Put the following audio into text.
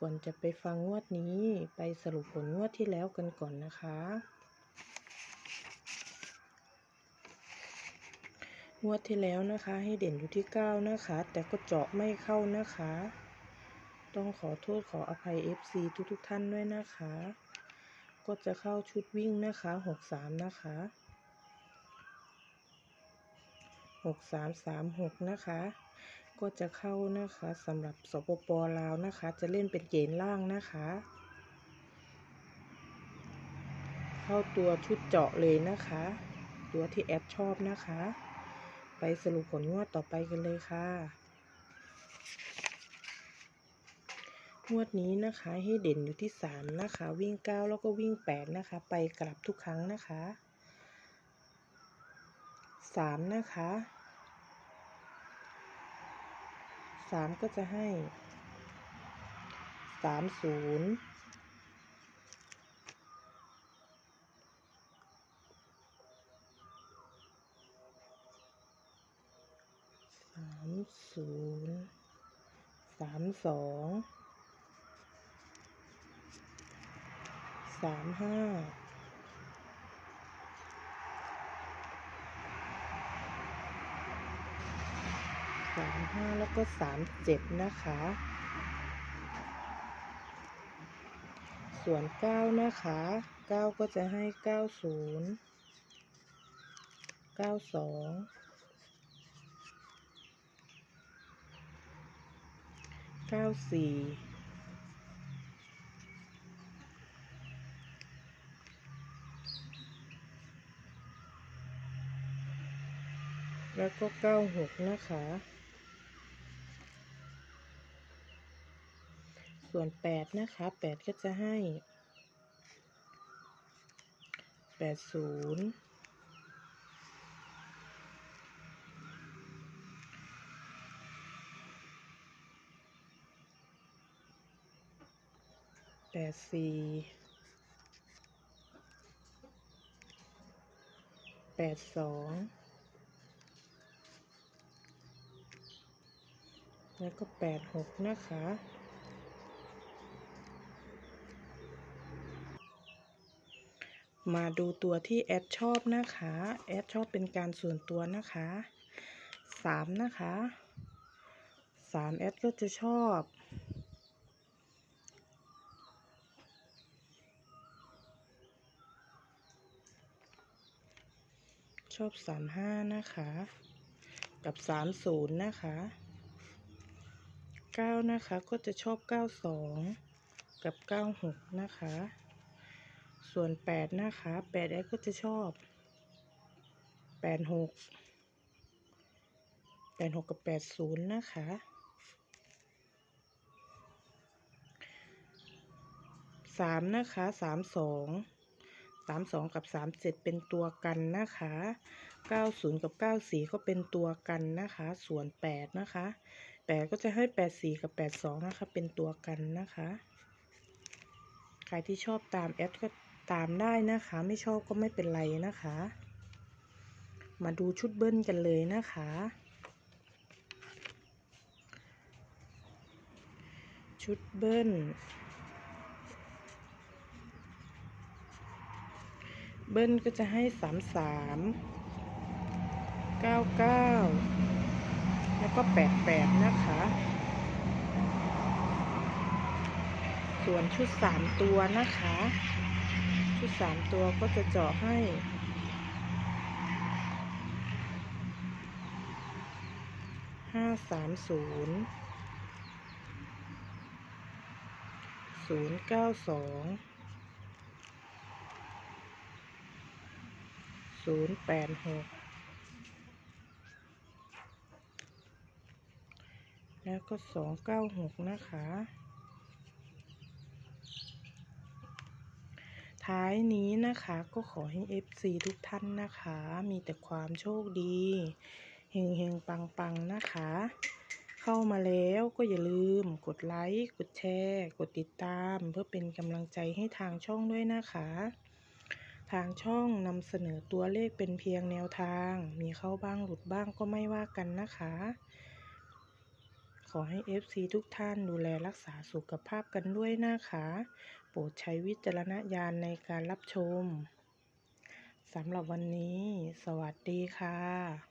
ก่อนจะไปฟังงวดนี้ ไปสรุปผลงวดที่แล้วกันก่อนนะคะ งวดที่แล้วนะคะ ให้เด่นอยู่ที่ 9 นะคะ แต่ก็เจาะไม่เข้านะคะ ต้องขอโทษขออภัย FC ทุกๆทท่านด้วยนะคะ ก็จะเข้าชุดวิ่งนะคะ 63 นะคะ6336 นะคะ ก็จะเข้านะคะสำหรับสปปลาวนะคะ จะเล่นเป็นเกณฑ์ล่างนะคะ เข้าตัวชุดเจาะเลยนะคะ ตัวที่แอดชอบนะคะ ไปสรุปผลงวดต่อไปกันเลยค่ะงวดนี้นะคะให้เด่นอยู่ที่ 3 นะคะ วิ่ง 9 แล้วก็วิ่ง 8 นะคะ ไปกลับทุกครั้งนะคะ 3 นะคะ สามก็จะให้สามศูนย์สามศูนย์สามสองสามห้า สามห้าแล้วก็สามเจ็ดนะคะ ส่วนเก้านะคะเก้าก็จะให้เก้าศูนย์เก้าสองเก้าสี่แล้วก็เก้าหกนะคะ ส่วนแปดนะคะแปดก็จะให้แปดศูนย์แปดสี่แปดสองแล้วก็แปดหกนะคะ มาดูตัวที่แอดชอบนะคะแอดชอบเป็นการส่วนตัวนะคะสามนะคะสามแอดก็จะชอบชอบสามห้านะคะ กับสามศูนย์นะคะเก้านะคะ ก็จะชอบเก้าสองกับเก้าหกนะคะ ส่วนแปดนะคะแปดแอดก็จะชอบแปดหกแปดหกกับแปดศูนย์นะคะสามนะคะสามสองสามสองกับสามเจ็ดเป็นตัวกันนะคะเก้าศูนย์กับเก้าสี่ก็เป็นตัวกันนะคะ ส่วนแปดนะคะแปดก็จะให้แปดสี่กับแปดสองนะคะ เป็นตัวกันนะคะ ใครที่ชอบตามแอดก็ ตามได้นะคะ ไม่ชอบก็ไม่เป็นไรนะคะ มาดูชุดเบิ้ลกันเลยนะคะ ชุดเบิ้ลเบิ้ลก็จะให้สามสามเก้าเก้าแล้วก็แปดแปดนะคะ ส่วนชุดสามตัวนะคะ ชุดสามตัวก็จะเจาะให้ ห้าสามศูนย์ศูนย์เก้าสองศูนย์แปดหกแล้วก็สองเก้าหกนะคะ ท้ายนี้นะคะก็ขอให้ FC ทุกท่านนะคะ มีแต่ความโชคดีเฮงเฮงปังปังนะคะ เข้ามาแล้วก็อย่าลืมกดไลค์กดแชร์ กดติดตาม เพื่อเป็นกำลังใจให้ทางช่องด้วยนะคะ ทางช่องนำเสนอตัวเลขเป็นเพียงแนวทาง มีเข้าบ้างหลุดบ้างก็ไม่ว่ากันนะคะ ขอให้ FC ทุกท่านดูแลรักษาสุขภาพกันด้วยนะคะ โปรดใช้วิจารณญาณในการรับชม สำหรับวันนี้ สวัสดีค่ะ